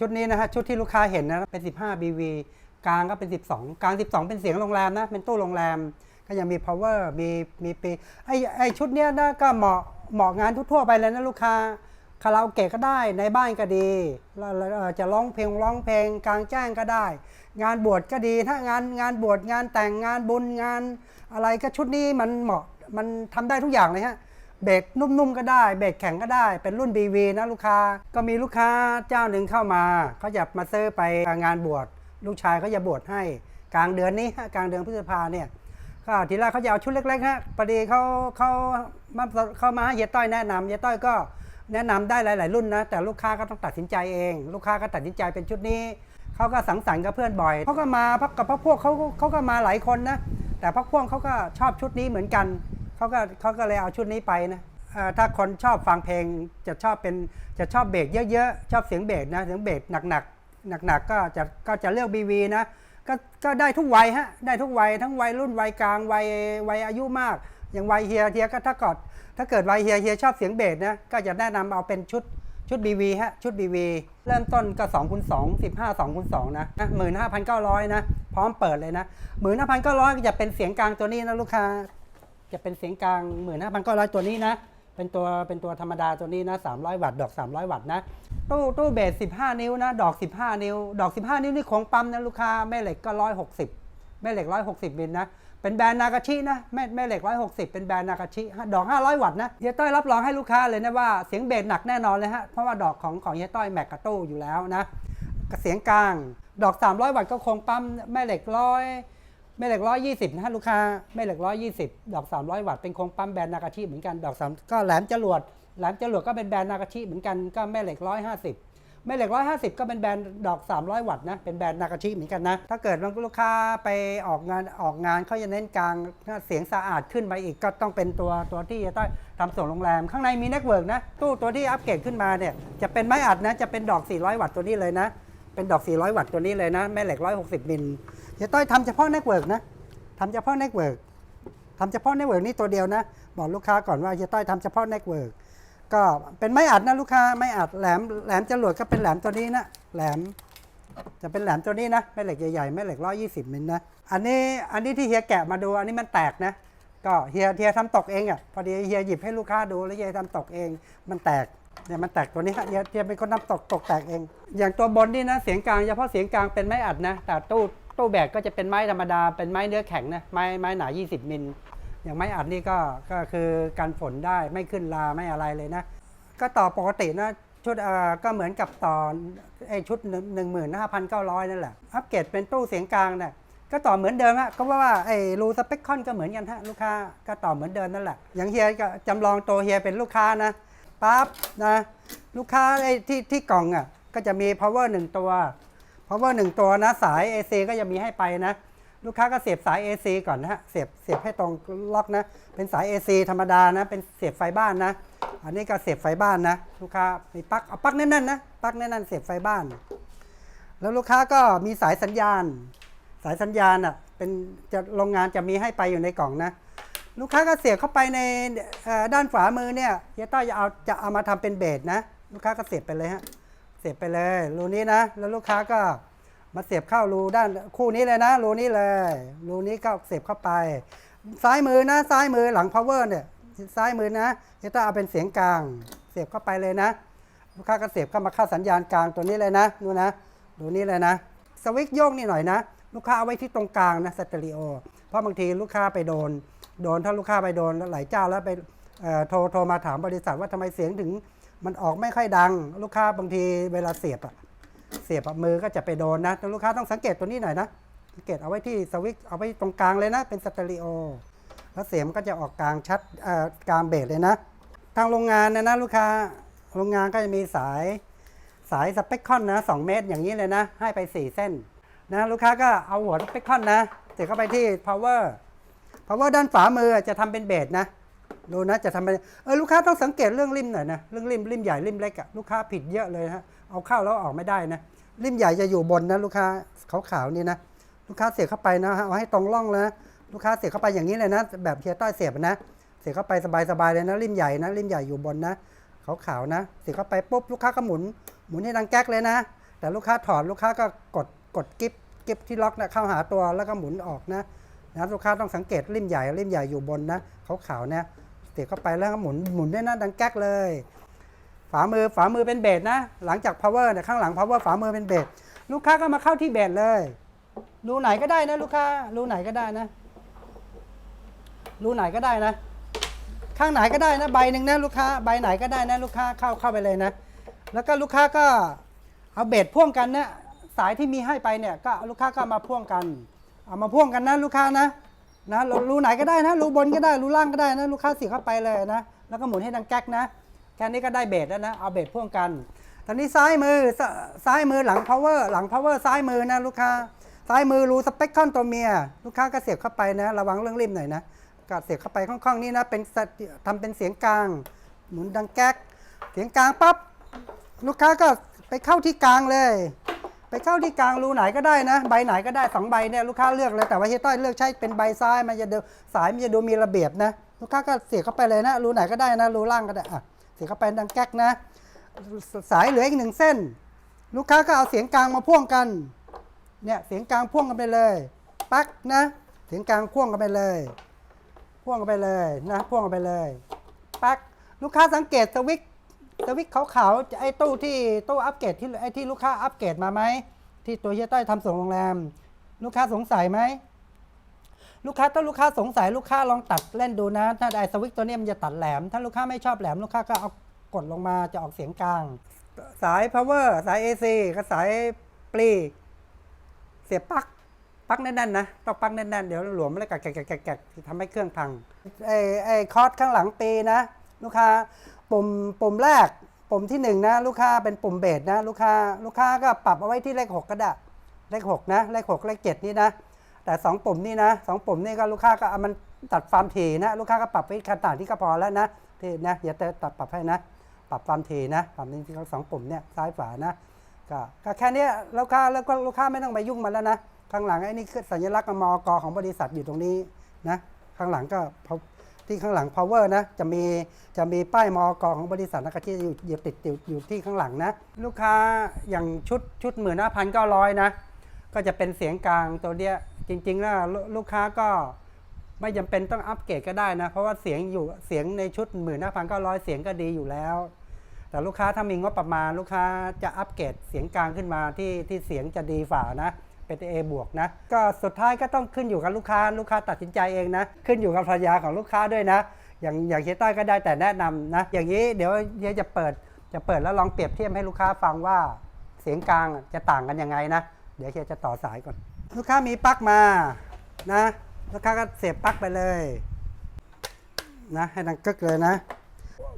ชุดนี้นะฮะชุดที่ลูกค้าเห็นนะเป็น 15 BV กลางก็เป็น 12 กลาง 12 เป็นเสียงโรงแรมนะ เป็นตู้โรงแรม ก็ยังมี power มีมีปีไอไอชุดเนี้ยนะก็เหมาะเหมาะงานทั่วๆไปเลยนะลูกค้าคาราโอเกะก็ได้ในบ้านก็ดีเอ่อจะร้องเพลงร้องเพลงกลางแจ้งก็ได้ งานบวชก็ดีถ้างานงานบวชงานแต่งงานบุญงานอะไรก็ชุดนี้มันเหมาะมันทำได้ทุกอย่างเลยฮะ เบรกนุ่มๆก็ได้ เบรกแข็งก็ได้ เป็นรุ่น BV นะลูกค้า ก็มีลูกค้าเจ้าหนึ่งเข้ามาเขาอยากมาซื้อไปงานบวช ลูกชายเขาจะบวชให้ กลางเดือนนี้กลางเดือนพฤษภาเนี่ย ก็ทีแรกเขาจะเอาชุดเล็กๆฮะพอดีเขาเขามาเขามาให้เฮียต้อยแนะนำเฮียต้อยก็แนะนำได้หลาย ๆ รุ่นนะ แต่ลูกค้าก็ต้องตัดสินใจเอง ลูกค้าก็ตัดสินใจเป็นชุดนี้เขาก็สังสรรค์กับเพื่อนบ่อยเขาก็มาพักกับพักพวกเขาเขาก็มาหลายคนนะ แต่พักพวกเขาก็ชอบชุดนี้เหมือนกัน เขาก็เขาก็เลยเอาชุดนี้ไปนะถ้าคนชอบฟังเพลงจะชอบเป็นจะชอบเบรกเยอะๆ ชอบเสียงเบรกนะเสียงเบรกหนักๆหนักๆก็จะก็จะเลือก BV นะก็ก็ได้ทุกวัยฮะได้ทุกวัยทั้งวัยรุ่นวัยกลางวัยวัยอายุมาก อย่างวัยเฮียเฮียก็ถ้ากิดถ้าเกิดวัยเฮียเฮียชอบเสียงเบสนะก็จะแนะนำเอาเป็นชุดชุด BV ฮะชุด BV เริ่มต้นก็2คูณ2 15 2คูณ2นะ15,900นเก้าร้อยนะพร้อมเปิดเลยนะ15,900ก็จะเป็นเสียงกลางตัวนี้นะลูกค้า จะเป็นเสียงกลาง15,900ตัวนี้นะ เป็นตัวเป็นตัวธรรมดาตัวนี้นะ300วัตต์ดอก300วัตต์นะตู้ตู้เบส15นิ้วนะ ดอก15นิ้ว ดอก15นิ้วนี่ของปั๊มนะลูกค้าแม่เหล็กก็160แม่เหล็ก160มิลนะเป็นแบรนด์นากาชินะแม่แม่เหล็ก160เป็นแบรนด์นากาชิดอก500วัตต์นะเฮียต้อยรับรองให้ลูกค้าเลยนะว่าเสียงเบสหนักแน่นอนเลยฮะเพราะว่าดอกของของเฮียต้อยแม็กกับตู้อยู่แล้วนะเสียงกลางดอก 300 วัตต์ก็คงปั๊มแม่เหล็กร้อย แม่เหล็กร้อยยี่สิบนะฮะลูกค้าแม่เหล็กร้อยยี่สิบดอก300วัตต์เป็นโครงปั๊มแบรนด์นากาชิเหมือนกันดอกสามก็แหลมจรวดแหลมจรวดก็เป็นแบรนด์นากาชิเหมือนกันก็แม่เหล็กร้อยห้าสิบแม่เหล็กร้อยห้าสิบก็เป็นแบรนด์ดอก300วัตต์นะเป็นแบรนด์นากาชิเหมือนกันนะถ้าเกิดลูกค้าไปออกงานออกงานเขาจะเน้นกลางเสียงสะอาดขึ้นไปอีกก็ต้องเป็นตัวตัวที่จะต้องทำส่งโรงแรม ข้างในมีเน็ตเวิร์กนะตู้ตัวที่อัปเกรดขึ้นมาเนี่ยจะเป็นไม้อัดนะจะเป็นดอก 400 วัตต์ตัวนี้เลยนะ เป็นดอก 400 วัตต์ตัวนี้เลยนะแม่เหล็ก 160 มิลเฮียต้อยทำเฉพาะเน็ตเวิร์กนะทำเฉพาะเน็ตเวิร์กทำเฉพาะเน็ตเวิร์กนี่ตัวเดียวนะ บอกลูกค้าก่อนว่าเฮียต้อยทำเฉพาะเน็ตเวิร์กก็เป็นไม้อัดนะลูกค้าไม้อัดแหลมแหลมจรวดก็เป็นแหลมตัวนี้นะแหลมจะเป็นแหลมตัวนี้นะแม่เหล็กใหญ่ๆแม่เหล็ก 120 มิลนะอันนี้อันนี้ที่เฮียแกะมาดูอันนี้มันแตกนะก็เฮียเฮียทำตกเองอะพอดีเฮียหยิบให้ลูกค้าดูแล้วเฮียทำตกเองมันแตก เนี่ยมันแตกตัวนี้ฮะเฮียเฮียเป็นคนทำตกตกแตกเอง อย่างตัวบนนี่นะเสียงกลางเฉพาะเสียงกลางเป็นไม้อัดนะ แต่ตู้ตู้แบกก็จะเป็นไม้ธรรมดาเป็นไม้เนื้อแข็งนะไม้ไม้หนา 20 มิล อย่างไม้อัดนี่ก็ก็คือกันฝนได้ไม่ขึ้นลาไม่อะไรเลยนะ ก็ต่อปกตินะชุดเอ่อก็เหมือนกับต่อไอชุดหนึ่งหมื่นห้าพันเก้าร้อยนั่นแหละอัปเกรดเป็นตู้เสียงกลางเนี่ยก็ต่อเหมือนเดิมฮะก็ว่าไอ้รูสเปคคอนก็เหมือนกันฮะลูกค้าก็ต่อเหมือนเดิมนั่นแหละอย่างเฮียก็จำลองตัวเฮียเป็นลูกค้านะ ปั๊บนะลูกค้าไอ้ที่ที่กล่องอะก็จะมี power หนึ่งตัว power หนึ่งตัวนะสาย AC ก็จะมีให้ไปนะ ลูกค้าก็เสียบสาย AC ก่อนนะฮะเสียบเสียบให้ตรงล็อกนะ เป็นสาย AC ธรรมดานะ เป็นเสียบไฟบ้านนะ อันนี้ก็เสียบไฟบ้านนะ ลูกค้ามีปลั๊กเอาปลั๊กแน่นๆนะปลั๊กแน่นๆเสียบไฟบ้าน แล้วลูกค้าก็มีสายสัญญาณ สายสัญญาณอะเป็นจะโรงงานจะมีให้ไปอยู่ในกล่องนะ ลูกค้าก็เสียบเข้าไปในด้านขวามือเนี่ยเฮียต้อยจะเอาจะเอามาทำเป็นเบสนะ ลูกค้าก็เสียบไปเลยฮะเสียบไปเลยรูนี้นะ แล้วลูกค้าก็มาเสียบเข้ารูด้านคู่นี้เลยนะรูนี้เลยรูนี้ก็เสียบเข้าไป ซ้ายมือนะ ซ้ายมือหลัง power เนี่ยซ้ายมือนะจะต้องเอาเป็นเสียงกลาง เสียบเข้าไปเลยนะ ลูกค้าก็เสียบเข้ามาเข้าสัญญาณกลางตัวนี้เลยนะดูนะดูนี้เลยนะสวิตช์โยกนี่หน่อยนะ ลูกค้าเอาไว้ที่ตรงกลางนะสเตอริโอเพราะบางทีลูกค้าไปโดน โดนถ้าลูกค้าไปโดนหลายเจ้าแล้วไปโทรโทรมาถามบริษัทว่าทำไมเสียงถึง มันออกไม่ค่อยดัง ลูกค้าบางทีเวลาเสียบอะเสียบอะมือก็จะไปโดนนะลูกค้าต้องสังเกตตัวนี้หน่อยนะสังเกตเอาไว้ที่สวิตช์เอาไว้ตรงกลางเลยนะ เป็นสเตอริโอแล้วเสียงมันก็จะออกกลางชัดกลางเบสเลยนะ ทางโรงงานนี่ยนะลูกค้าโรงงานก็จะมีสายสายสเปคคอนนะ2เมตรอย่างนี้เลยนะ ให้ไป 4 เส้นนะลูกค้าก็เอาหัวสเปคคอนนะเสียบเข้าไปที่ power power ด้านฝามือจะทำเป็นเบสนะดูนะจะทำเป็นเออลูกค้าต้องสังเกตเรื่องริมหน่อยนะเรื่องริมริมใหญ่ริมเล็กอะลูกค้าผิดเยอะเลยฮะเอาเข้าแล้วออกไม่ได้นะริมใหญ่จะอยู่บนนะลูกค้าขาวๆนี่นะลูกค้าเสียบเข้าไปนะฮะเอาให้ตรงร่องเลยนะลูกค้าเสียบเข้าไปอย่างนี้เลยนะ แบบเฮียต้อยเสียบนะ เสียบเข้าไปสบายๆเลยนะริมใหญ่นะริมใหญ่อยู่บนนะขาวๆนะ เสียบเข้าไปปุ๊บลูกค้าก็หมุนหมุนให้ดังแก๊กเลยนะ แต่ลูกค้าถอดลูกค้าก็กดกดกิฟกิฟที่ล็อกนะเข้าหาตัวแล้วก็หมุนออกนะ นะลูกค้าต้องสังเกตริมใหญ่ริมใหญ่อยู่บนนะขาวๆเนี่ยเสียเข้าไปแล้วหมุนหมุนได้นะดังแก๊กเลย ฝามือฝามือเป็นเบสนะ หลังจาก power เนี่ยข้างหลัง power ฝามือเป็นเบสลูกค้าก็มาเข้าที่เบสเลยรูไหนก็ได้นะลูกค้ารูไหนก็ได้นะรูไหนก็ได้นะ ข้างไหนก็ได้นะใบหนึ่งนะลูกค้าใบไหนก็ได้นะลูกค้าเข้าเข้าไปเลยนะ แล้วก็ลูกค้าก็เอาเบสพ่วงกันนะสายที่มีให้ไปเนี่ยก็ลูกค้าก็มาพ่วงกัน เอามาพ่วงกันนะลูกค้านะนะรูไหนก็ได้นะรูบนก็ได้รูล่างก็ได้นะลูกค้าเสียเข้าไปเลยนะแล้วก็หมุนให้ดังแก๊กนะแค่นี้ก็ได้เบสแล้วนะเอาเบสพ่วงกันตอนนี้ซ้ายมือซ้ายมือหลัง power หลัง power ซ้ายมือนะลูกค้าซ้ายมือรูสเปคคอนตัวเมีย ลูกค้าก็เสียบเข้าไปนะ ระวังเรื่องริมหน่อยนะก็เสียบเข้าไปข้างๆนี้นะเป็นสะทำเป็นเสียงกลาง หมุนดังแก๊ก เสียงกลางปั๊บลูกค้าก็ไปเข้าที่กลางเลย ไปเข้าที่กลางรูไหนก็ได้นะ ใบไหนก็ได้สองใบเนี่ยลูกค้าเลือกเลยแต่ว่าเฮียต้อยเลือกใช้เป็นใบซ้ายมันจะดูสายมันจะดูมีระเบียบนะ ลูกค้าก็เสียบเข้าไปเลยนะรูไหนก็ได้นะรูล่างก็ได้อะเสียบเข้าไปดังแก๊กนะ สายเหลืออีกหนึ่งเส้น ลูกค้าก็เอาเสียงกลางมาพ่วงกันเนี่ยเสียงกลางพ่วงกันไปเลยปักนะเสียงกลางพ่วงกันไปเลย พ่วงกันไปเลยนะพ่วงกันไปเลยปักลูกค้าสังเกตสวิต สวิตช์ขาวๆไอ้ตู้ที่ตู้อัปเกรดที่ไอ้ที่ลูกค้าอัปเกรดมาไหมที่ตัวเฮียต้อยทำส่งโรงแรม ลูกค้าสงสัยไหมลูกค้าถ้าลูกค้าสงสัยลูกค้าลองตัดเล่นดูนะ ถ้าไอ้สวิตตัวเนี้ยมันจะตัดแหลม ถ้าลูกค้าไม่ชอบแหลม ลูกค้าก็เอากดลงมาจะออกเสียงกลาง สาย power สาย AC กับสายปลีเสียบปลั๊กปลั๊กแน่นๆนะต้องปลั๊กแน่นๆเดี๋ยวหลวมแล้วกะแกแกะแกะแกะทำให้เครื่องพังไอ้ไอ้คอร์สข้างหลังปีนะ ลูกค้า ปุ่มปุ่มแรกปุ่มที่หนึ่งนะลูกค้าเป็นปุ่มเบสนะลูกค้าลูกค้าก็ปรับเอาไว้ที่เลขหกก็ได้เลขหกนะเลขหกเลขเจ็ดนี่นะแต่สองปุ่มนี่นะสองปุ่มนี่ก็ลูกค้าก็เอามันตัดความถี่นะลูกค้าก็ปรับไปขนาดที่ก็พอแล้วนะที่นะอย่าเตตัดปรับให้นะ ปรับความถี่นะปรับนี่ที่เขาสองปุ่มเนี่ยซ้ายฝานะก็ก็แค่นี้ลูกค้าแล้วก็ลูกค้าไม่ต้องไปยุ่งมันแล้วนะข้างหลังไอ้นี่คือสัญลักษณ์มอกของบริษัทอยู่ตรงนี้นะข้างหลังก็ pow- ที่ข้างหลัง power นะ จะมีจะมีป้ายมอกของบริษัทนะครับที่อยู่อยู่ติดอยู่อยู่ที่ข้างหลังนะ ลูกค้าอย่างชุดชุดหมื่นห้าพันเก้าร้อยนะ ก็จะเป็นเสียงกลางตัวเนี้ยจริงๆแล้วลูกค้าก็ไม่จำเป็นต้องอัปเกรดก็ได้นะ เพราะว่าเสียงอยู่เสียงในชุดหมื่นห้าพันเก้าร้อยเสียงก็ดีอยู่แล้ว แต่ลูกค้าถ้ามีงบประมาณ ลูกค้าจะอัปเกรดเสียงกลางขึ้นมาที่ที่เสียงจะดีฝ่านะ เป็น A บวกนะ ก็สุดท้ายก็ต้องขึ้นอยู่กับลูกค้าลูกค้าตัดสินใจเองนะ ขึ้นอยู่กับภรรยาของลูกค้าด้วยนะ อย่างอย่างเฮียต้อยก็ได้แต่แนะนำนะ อย่างนี้เดี๋ยวเฮียจะเปิดจะเปิดแล้วลองเปรียบเทียบให้ลูกค้าฟังว่าเสียงกลางจะต่างกันยังไงนะ เดี๋ยวเฮียจะต่อสายก่อน ลูกค้ามีปลั๊กมานะลูกค้าก็เสียบปลั๊กไปเลยนะให้ดังกึกเลยนะ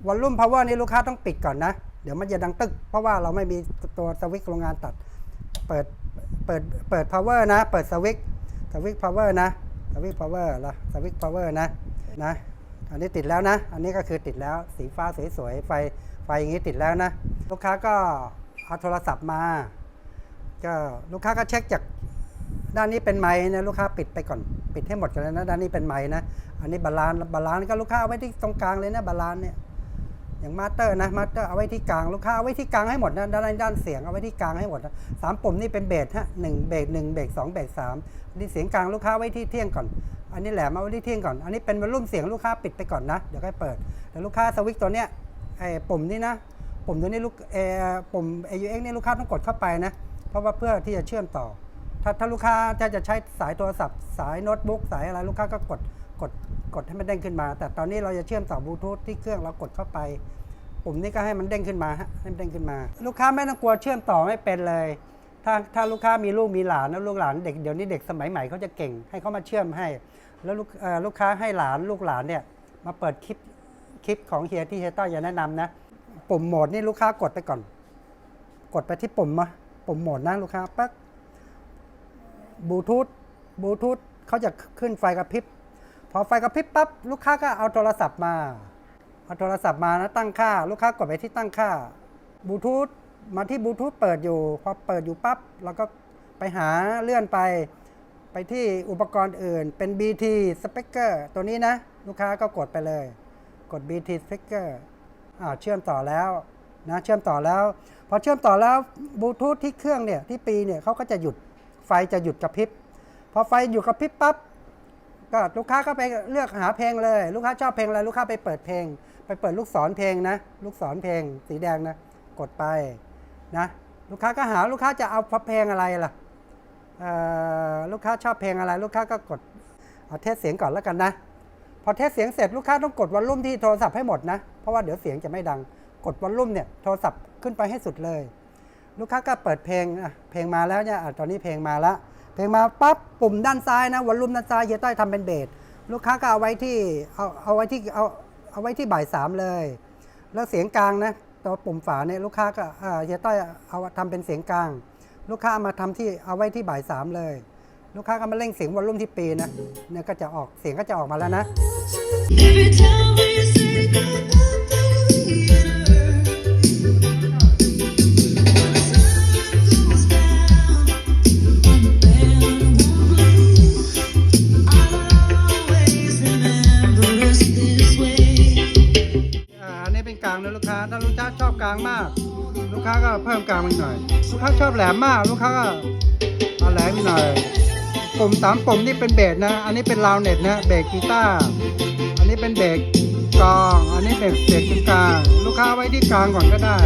วอลลุ่มพาวเวอร์นี่ลูกค้าต้องปิดก่อนนะ เดี๋ยวมันจะดังตึก เพราะว่าเราไม่มีตัวสวิตช์โรงงานตัด เปิด เปิดเปิดพาวเวอร์นะ เปิดสวิตสวิตช์พาวเวอร์นะสวิตช์พาวเวอร์ละสวิตช์พาวเวอร์นะนะอันนี้ติดแล้วนะ อันนี้ก็คือติดแล้วสีฟ้าสวยๆไฟไฟอย่างนี้ติดแล้วนะ ลูกค้าก็เอาโทรศัพท์มา ก็ลูกค้าก็เช็คจากด้านนี้เป็นไม้นะลูกค้าปิดไปก่อนปิดให้หมดกันแล้วนะด้านนี้เป็นไม้นะ อันนี้บาลานซ์บาลานซ์ก็ลูกค้าเอาไว้ที่ตรงกลางเลยนะบาลานซ์เนี่ย อย่างมาสเตอร์นะมาสเตอร์เอาไว้ที่กลางลูกค้าเอาไว้ที่กลางให้หมดนะด้านด้านเสียงเอาไว้ที่กลางให้หมดนะสามปุ่มนี่เป็นเบสฮะหนึ่งเบสหนึ่งเบสสองเบสสามอันนี้เสียงกลางลูกค้าไว้ที่เที่ยงก่อน อันนี้แหลมเอาไว้ที่เที่ยงก่อน อันนี้เป็นวอลลุ่มเสียงลูกค้าปิดไปก่อนนะเดี๋ยวค่อยเปิดแต่ลูกค้าสวิตตัวเนี้ยไอ้ปุ่มนี่นะปุ่มตัวนี้ลูกเออปุ่ม AUX เนี่ยลูกค้าต้องกดเข้าไปนะเพราะว่าเพื่อที่จะเชื่อมต่อ ถ้าถ้าลูกค้าถ้าจะใช้สายโทรศัพท์ สายโน้ตบุ๊กสายอะไรลูกค้าก็กด กดกดให้มันเด้งขึ้นมา แต่ตอนนี้เราจะเชื่อมต่อบลูทูธที่เครื่องเรากดเข้าไป ปุ่มนี้ก็ให้มันเด้งขึ้นมาฮะให้มันเด้งขึ้นมา ลูกค้าไม่ต้องกลัวเชื่อมต่อไม่เป็นเลย ถ้าถ้าลูกค้ามีลูกมีหลานแล้วลูกหลานเด็กเดี๋ยวนี้เด็กสมัยใหม่เขาจะเก่งให้เขามาเชื่อมให้ แล้วลูกลูกค้าให้หลานลูกหลานเนี่ยมาเปิดคลิปคลิปของเฮียที่เฮียต้อยจะแนะนำนะ ปุ่มโหมดนี่ลูกค้ากดไปก่อน กดไปที่ปุ่มมาปุ่มโหมดนะลูกค้าปั๊กบลูทูธบลูทูธเขาจะขึ้นไฟกระพริบ พอไฟกระพริบปั๊บลูกค้าก็เอาโทรศัพท์มา เอาโทรศัพท์มานะตั้งค่า ลูกค้ากดไปที่ตั้งค่าบลูทูธมาที่บลูทูธเปิดอยู่ พอเปิดอยู่ปั๊บเราก็ไปหาเลื่อนไป ไปที่อุปกรณ์อื่น เป็น BT Speaker ตัวนี้นะ ลูกค้าก็กดไปเลย กด BT Speaker อ่าวเชื่อมต่อแล้วนะเชื่อมต่อแล้ว พอเชื่อมต่อแล้วบลูทูธที่เครื่องเนี่ยที่ปีเนี่ยเขาก็จะหยุดไฟจะหยุดกระพริบพอไฟหยุดกระพริบปั๊บ ก็ลูกค้าก็ไปเลือกหาเพลงเลย ลูกค้าชอบเพลงอะไรลูกค้าไปเปิดเพลง ไปเปิดลูกศรเพลงนะ ลูกศรเพลง สีแดงนะ กดไปนะลูกค้าก็หาลูกค้าจะเอาเพลงอะไรล่ะลูกค้าชอบเพลงอะไร ลูกค้าก็กดเอาเทสเสียงก่อนแล้วกันนะ พอเทสเสียงเสร็จลูกค้าต้องกดวอลลุ่มที่โทรศัพท์ให้หมดนะ เพราะว่าเดี๋ยวเสียงจะไม่ดัง กดวอลลุ่มเนี่ยโทรศัพท์ขึ้นไปให้สุดเลย ลูกค้าก็เปิดเพลงเพลงมาแล้วเนี่ยตอนนี้เพลงมาแล้ว เพลงมาปั๊บปุ่มด้านซ้ายนะวอลลุ่มด้านซ้ายเฮียต้อยทำเป็นเบสลูกค้าก็เอาไว้ที่เอาเอาไว้ที่เอาเอาไว้ที่บ่ายสามเลย แล้วเสียงกลางนะตัวปุ่มฝาเนี่ยลูกค้าก็เฮียต้อยเอาทำเป็นเสียงกลาง ลูกค้ามาทำที่เอาไว้ที่บ่ายสามเลย ลูกค้าก็มาเร่งเสียงวอลลุ่มที่ปีนะเนี่ยก็จะออกเสียงก็จะออกมาแล้วนะ อันนี้เลางนะลูกค้า ถ้าลูกค้าชอบกลางมาก ลูกค้าก็เพิ่มกลางอีกหน่อย ลูกค้าชอบแหลมมาก ลูกค้าก็เอาแหลมอีกหน่อยปุ่มสามปุ่มนี่เป็นเบสนะ อันนี้เป็นราวเน็ตนะเบสกีตาร์อันนี้เป็นเบสกองอันนี้เป็นเบสกลาง ลูกค้าไว้ที่กลางก่อนก็ได้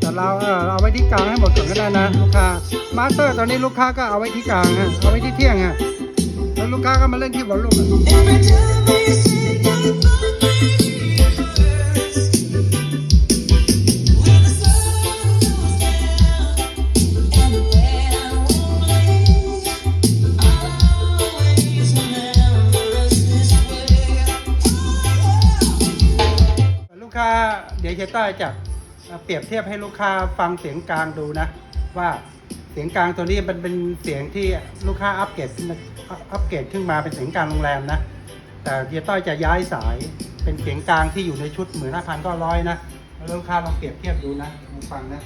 แต่เราเออเอาไว้ที่กลางให้หมดก่อนก็ได้นะลูกค้ามาสเตอร์ตอนนี้ลูกค้าก็เอาไว้ที่กลางฮะเอาไว้ที่เที่ยงฮะแล้วลูกค้าก็มาเล่นที่วอลลุ่ม จะเปรียบเทียบให้ลูกค้าฟังเสียงกลางดูนะ ว่าเสียงกลางตัวนี้มันเป็นเสียงที่ลูกค้าอัปเกรดอัปเกรดขึ้นมาเป็นเสียงกลางโรงแรมนะ แต่เฮียต้อยจะย้ายสายเป็นเสียงกลางที่อยู่ในชุดหมื่นห้าพันก็ร้อยนะลูกค้าลองเปรียบเทียบดูนะลองฟังนะ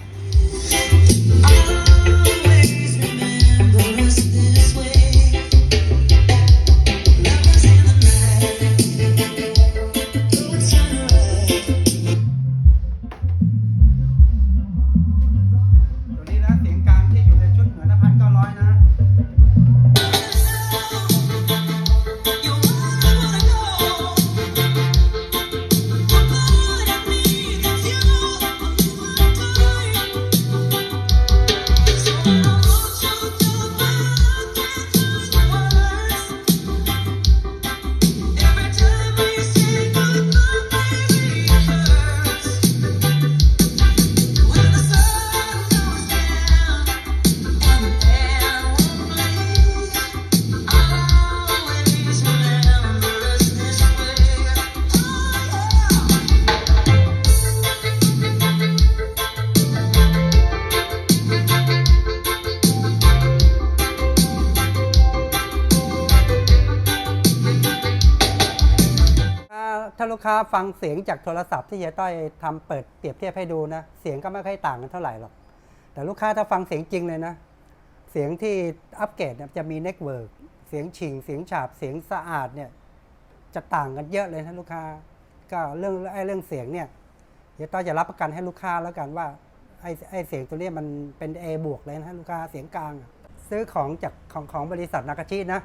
Always remember us this way. ค้าฟังเสียงจากโทรศัพท์ที่เฮียต้อยทำเปิดเปรียบเทียบให้ดูนะ เสียงก็ไม่ค่อยต่างกันเท่าไหร่หรอก แต่ลูกค้าถ้าฟังเสียงจริงเลยนะ เสียงที่อัปเกรดเนี่ยจะมีเน็ตเวิร์กเสียงฉิงเสียงฉาบเสียงสะอาดเนี่ยจะต่างกันเยอะเลยนะลูกค้า ก็เรื่องไอ้เรื่องเสียงเนี่ยเฮียต้อยจะรับประกันให้ลูกค้าแล้วกันว่าไอ้ไอ้เสียงตัวเนี้มันเป็น A บวกเลยนะลูกค้าเสียงกลางซื้อของจากของของบริษัทนากาชินะ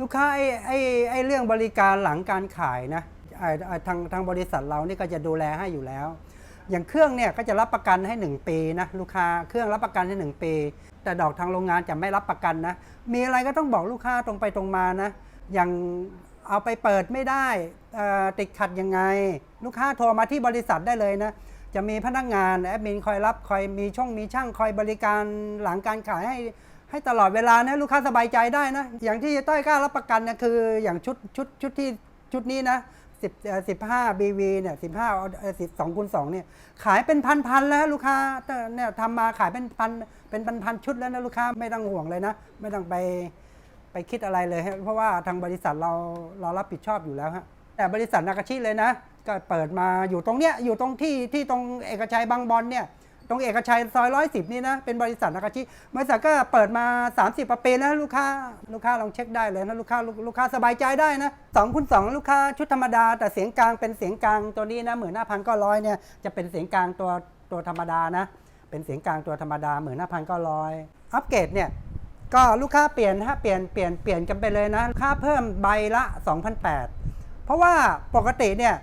ลูกค้าไอ้ไอ้ไอ้เรื่องบริการหลังการขายนะ ทางทางบริษัทเรานี่ก็จะดูแลให้อยู่แล้ว อย่างเครื่องเนี่ยก็จะรับประกันให้ 1 ปีนะลูกค้าเครื่องรับประกันให้ 1 ปี แต่ดอกทางโรงงานจะไม่รับประกันนะ มีอะไรก็ต้องบอกลูกค้าตรงไปตรงมานะ อย่างเอาไปเปิดไม่ได้ติดขัดยังไง ลูกค้าโทรมาที่บริษัทได้เลยนะจะมีพนักงานแอดมินคอยรับคอยมีช่องมีช่างคอยบริการหลังการขายให้ให้ตลอดเวลานะลูกค้าสบายใจได้นะ อย่างที่ต้อยกล้ารับประกันเนี่ยคืออย่างชุดชุดชุดที่ชุดนี้นะ สิบสิบห้าบีวีเนี่ยสิบห้าสิบสองคูณสองเนี่ยขายเป็นพันพันๆแล้วลูกค้าเนี่ยทำมาขายเป็นพันเป็นพันพันๆชุดแล้วนะลูกค้าไม่ต้องห่วงเลยนะ ไม่ต้องไปไปคิดอะไรเลย เพราะว่าทางบริษัทเราเรารับผิดชอบอยู่แล้วฮะแต่บริษัทนากาชิเลยนะ ก็เปิดมาอยู่ตรงเนี้ยอยู่ตรงที่ที่ตรงเอกชัยบางบอนเนี่ย ตรงเอกชัยซอยร้อยสิบนี่นะ เป็นบริษัทนากาชิบริษัทก็เปิดมา 30กว่าปีนะลูกค้าลูกค้าลองเช็คได้เลยนะลูกค้าลูกค้าสบายใจได้นะสองคูณสองลูกค้าชุดธรรมดา แต่เสียงกลางเป็นเสียงกลางตัวนี้นะหมื่นห้าพันก็ร้อยเนี่ยจะเป็นเสียงกลางตัวตัวธรรมดานะ เป็นเสียงกลางตัวธรรมดาเหมือนห้าพันก็ร้อยอัปเกรดเนี่ยก็ลูกค้าเปลี่ยนฮะเปลี่ยนเปลี่ยนเปลี่ยนกันไปเลยนะค่าเพิ่มใบละ 2,008เพราะว่าปกติเนี่ย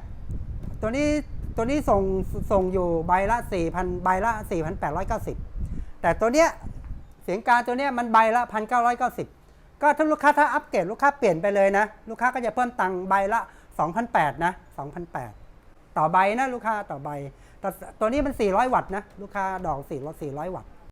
ตัวนี้ ตัวนี้ส่งส่งอยู่ใบละ4,000ใบละ 4,890 แต่ตัวเนี้ยเสียงกลางตัวเนี้ยมันใบละ 1,990 ก็ถ้าลูกค้าถ้าอัปเกรดลูกค้าเปลี่ยนไปเลยนะ ลูกค้าก็จะเพิ่มตังค์ใบละ2,008นะ2,008ต่อใบนะลูกค้าต่อใบแต่ตัวนี้มัน 400 วัตต์นะลูกค้าดอก400 400 วัตต์